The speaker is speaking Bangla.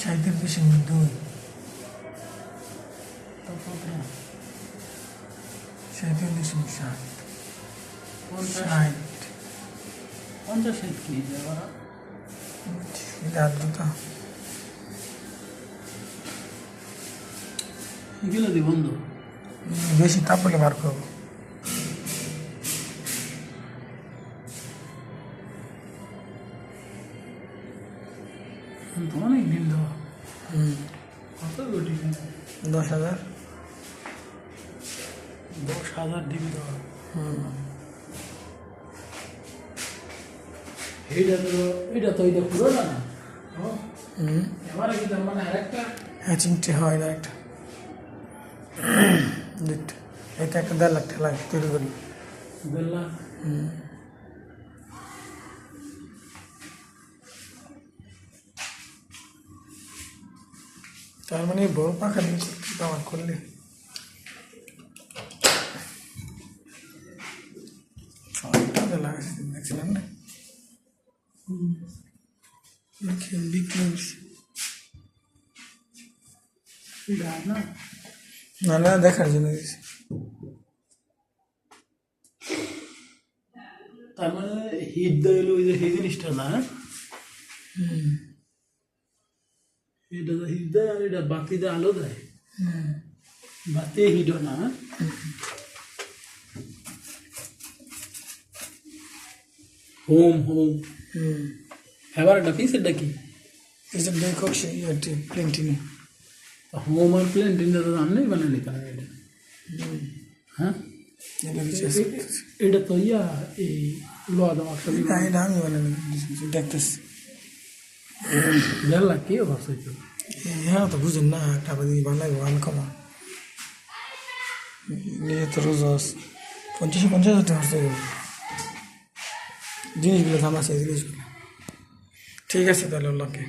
সাইডের দশমিক দুই। সাইডের দশমিক সাত ষাট পঞ্চাশ কি আর্দ্রতা এগুলো দি বন্ধ। বেশি তাপ হলে বার করব। অনেক দিন দেওয়া হুম। কত কোটি দশ হাজার। দশ হাজার ডিম দেওয়া। হুম। এইটা তো এটা তো এটা পুরো না? এবারে কি তার মানে আরেকটা? হ্যাঁ চিনতে হয় না একটা। এটা একটা দেড় লাখ টাকা লাগে তৈরি করি। বেলা হুম। তার মানে বড় পাখা দিয়ে করতে আমার করলে? ছয়টা লাগাইছে দেখছিলাম না? না? না না দেখার জন্য তার মানে হিট দেয় ওই যে সেই জিনিসটা না? হুম। এটা তো হিট দেয় আর এটা বাতি দেয় আলো দেয় হুম বাতি হিটও না হোম হোম হুম এবার এটা পিসেরটা কি এসব দেখো সে ইয়ারটি প্লেনটিনি হোম আর প্লেন তিনটা তো আমি বানালি কেন এটা হ্যাঁ এটা কিছু এ- এ- এটা তো ইয়া এই লোয়া দেওয়া সবই না এটা আমি বানানো দেখতেছি লাখ কি হইতো হ্যাঁ তো বুঝেন না টাকা দিয়ে বানাইবো কমা নিজে তো রোজ পঞ্চাশ পঞ্চাশ হাজার টাকা খরচ জিনিসগুলো দাম আছে জিনিসগুলো ঠিক আছে তাহলে ওগুলোকে